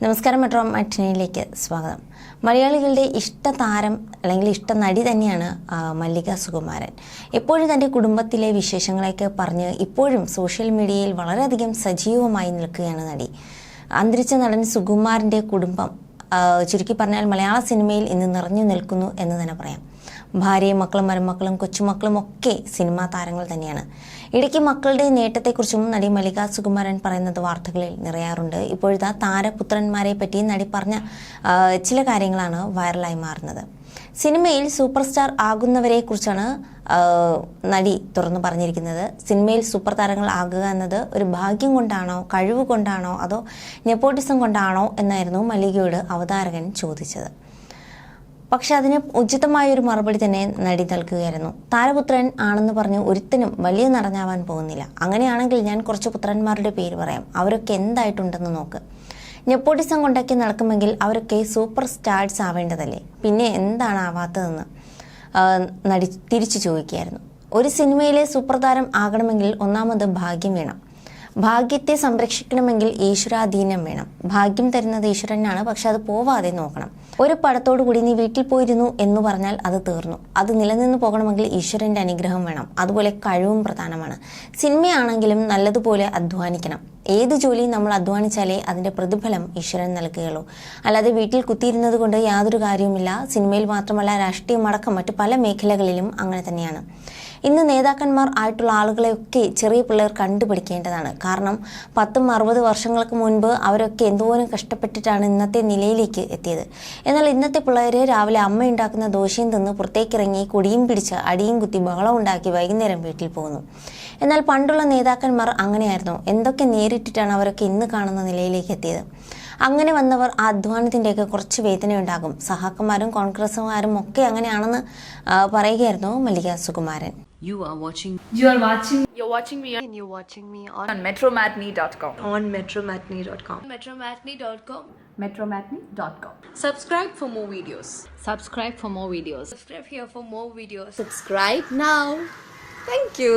നമസ്കാരം മെട്രോ മറ്റിനിയിലേക്ക് സ്വാഗതം. മലയാളികളുടെ ഇഷ്ട താരം അല്ലെങ്കിൽ ഇഷ്ട നടി തന്നെയാണ് മല്ലിക സുകുമാരൻ. എപ്പോഴും തന്റെ കുടുംബത്തിലെ വിശേഷങ്ങളെയൊക്കെ പറഞ്ഞ് ഇപ്പോഴും സോഷ്യൽ മീഡിയയിൽ വളരെയധികം സജീവമായി നിൽക്കുകയാണ് നടി. അന്തരിച്ച നടൻ സുകുമാരന്റെ കുടുംബം ചുരുക്കി പറഞ്ഞാൽ മലയാള സിനിമയിൽ ഇന്ന് നിറഞ്ഞു നിൽക്കുന്നു എന്ന് തന്നെ പറയാം. ഭാര്യയും മക്കളും മരുമക്കളും കൊച്ചുമക്കളും ഒക്കെ സിനിമാ താരങ്ങൾ തന്നെയാണ്. ഇടയ്ക്ക് മക്കളുടെ നേട്ടത്തെക്കുറിച്ചും നടി മല്ലിക സുകുമാരൻ പറയുന്നത് വാർത്തകളിൽ നിറയാറുണ്ട്. ഇപ്പോഴത്തെ താരപുത്രന്മാരെ പറ്റി നടി പറഞ്ഞ ചില കാര്യങ്ങളാണ് വൈറലായി മാറുന്നത്. സിനിമയിൽ സൂപ്പർ സ്റ്റാർ ആകുന്നവരെ കുറിച്ചാണ് നടി തുറന്നു പറഞ്ഞിരിക്കുന്നത്. സിനിമയിൽ സൂപ്പർ താരങ്ങൾ ആകുക എന്നത് ഒരു ഭാഗ്യം കൊണ്ടാണോ കഴിവ് കൊണ്ടാണോ അതോ നെപ്പോട്ടിസം കൊണ്ടാണോ എന്നായിരുന്നു മല്ലികയോട് അവതാരകൻ ചോദിച്ചത്. പക്ഷെ അതിന് ഉചിതമായ ഒരു മറുപടി തന്നെ നടി നൽകുകയായിരുന്നു. താരപുത്രൻ ആണെന്ന് പറഞ്ഞ് ഒരുത്തനും വലിയ നടനാവാൻ പോകുന്നില്ല. അങ്ങനെയാണെങ്കിൽ ഞാൻ കുറച്ച് പുത്രന്മാരുടെ പേര് പറയാം. അവരൊക്കെ എന്തായിട്ടുണ്ടെന്ന് നോക്ക്. നെപ്പോട്ടിസം കൊണ്ടാക്കി നടക്കുമെങ്കിൽ അവരൊക്കെ സൂപ്പർ സ്റ്റാർസ് ആവേണ്ടതല്ലേ? പിന്നെ എന്താണ് ആവാത്തതെന്ന് നടി തിരിച്ചു ചോദിക്കുകയായിരുന്നു. ഒരു സിനിമയിലെ സൂപ്പർ താരം ആകണമെങ്കിൽ ഒന്നാമത് ഭാഗ്യം വേണം. ഭാഗ്യത്തെ സംരക്ഷിക്കണമെങ്കിൽ ഈശ്വരാധീനം വേണം. ഭാഗ്യം തരുന്നത് ഈശ്വരനാണ് പക്ഷെ അത് പോവാതെ നോക്കണം. ഒരു പടത്തോടു കൂടി നീ വീട്ടിൽ പോയിരുന്നു എന്ന് പറഞ്ഞാൽ അത് തീർന്നു. അത് നിലനിന്ന് പോകണമെങ്കിൽ ഈശ്വരന്റെ അനുഗ്രഹം വേണം. അതുപോലെ കഴിവും പ്രധാനമാണ്. സിനിമയാണെങ്കിലും നല്ലതുപോലെ അധ്വാനിക്കണം. ഏത് ജോലിയും നമ്മൾ അധ്വാനിച്ചാലേ അതിന്റെ പ്രതിഫലം ഈശ്വരൻ നൽകുകയുള്ളൂ. അല്ലാതെ വീട്ടിൽ കുത്തിയിരുന്നത് കൊണ്ട് യാതൊരു കാര്യവുമില്ല. സിനിമയിൽ മാത്രമല്ല രാഷ്ട്രീയം അടക്കം മറ്റു പല മേഖലകളിലും അങ്ങനെ തന്നെയാണ്. ഇന്ന് നേതാക്കന്മാർ ആയിട്ടുള്ള ആളുകളെയൊക്കെ ചെറിയ പിള്ളേർ കണ്ടുപിടിക്കേണ്ടതാണ്. കാരണം പത്തും അറുപത് വർഷങ്ങൾക്ക് മുൻപ് അവരൊക്കെ എന്തോരം കഷ്ടപ്പെട്ടിട്ടാണ് ഇന്നത്തെ നിലയിലേക്ക് എത്തിയത്. എന്നാൽ ഇന്നത്തെ പിള്ളേർ രാവിലെ അമ്മ ഉണ്ടാക്കുന്ന ദോശയും തിന്ന് പുറത്തേക്കിറങ്ങി കുടിയും പിടിച്ച് അടിയും കുത്തി ബഹളം ഉണ്ടാക്കി വൈകുന്നേരം വീട്ടിൽ പോകുന്നു. എന്നാൽ പണ്ടുള്ള നേതാക്കന്മാർ അങ്ങനെയായിരുന്നു. എന്തൊക്കെ നേരിട്ടിട്ടാണ് അവരൊക്കെ ഇന്ന് കാണുന്ന നിലയിലേക്ക് എത്തിയത്? അങ്ങനെ വന്നവർ ആ അധ്വാനത്തിന്റെയൊക്കെ കുറച്ച് വേദന ഉണ്ടാകും സഹാക്കന്മാരും കോൺഗ്രസ്സുകാരും ഒക്കെ അങ്ങനെയാണെന്ന് പറയുകയായിരുന്നു മല്ലിക Sukumaran You are watching You are watching You're watching me and you're watching me on, on metromatney.com. on metromatney.com. metromatney.com. Metromatney.com. Subscribe for more videos. Subscribe for more videos. Subscribe here for more videos. Subscribe now. Thank you.